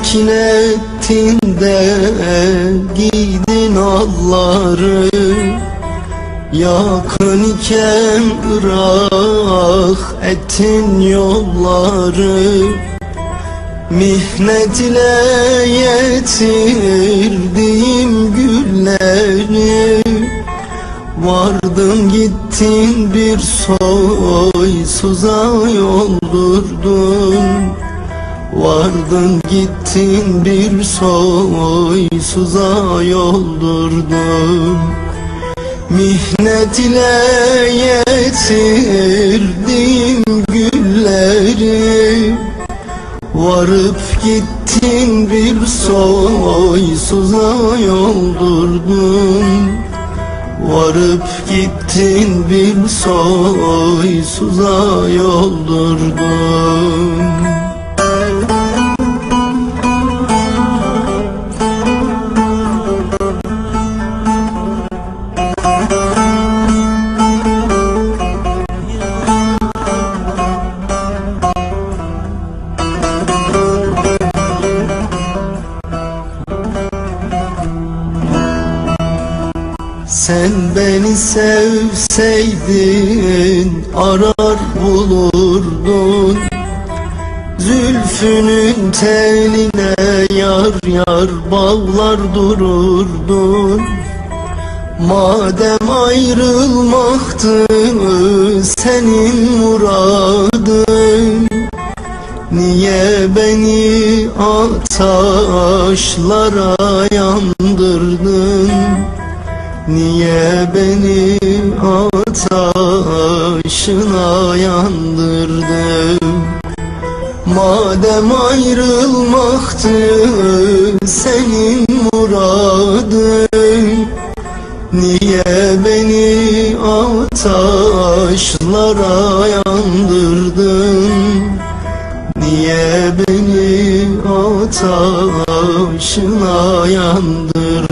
beklettin de giydin alları. Yakın iken ırak ettin yolları. Mihnet ile yetirdiğim gülleri. Vardın gittin bir soysuza yoldurdun Vardın gittin bir soysuza yoldurdun. Mihnet ile yetirdim gülleri. Varıp gittin bir soysuza yoldurdun. Varıp gittin bir soysuza yoldurdun Sen beni sevseydin arar bulurdun. Zülfünün teline yar yar bağlar dururdun. Madem ayrılmaktı senin muradın Niye beni ataşlara yandırdın Niye beni ataşına yandırdın Madem ayrılmaktı senin muradın Niye beni ataşlara yandırdın? Niye beni ataşına yandırdın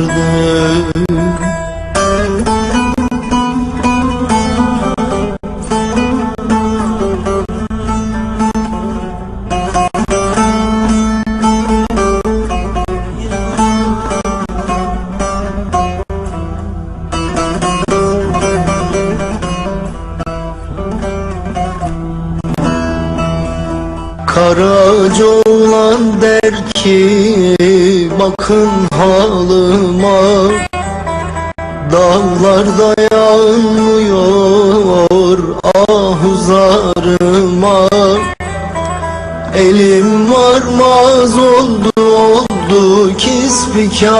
Karaca oğlan der ki bakın halıma Dağlarda yağmıyor ahuzarıma Elim varmaz oldu oldu kisbikarıma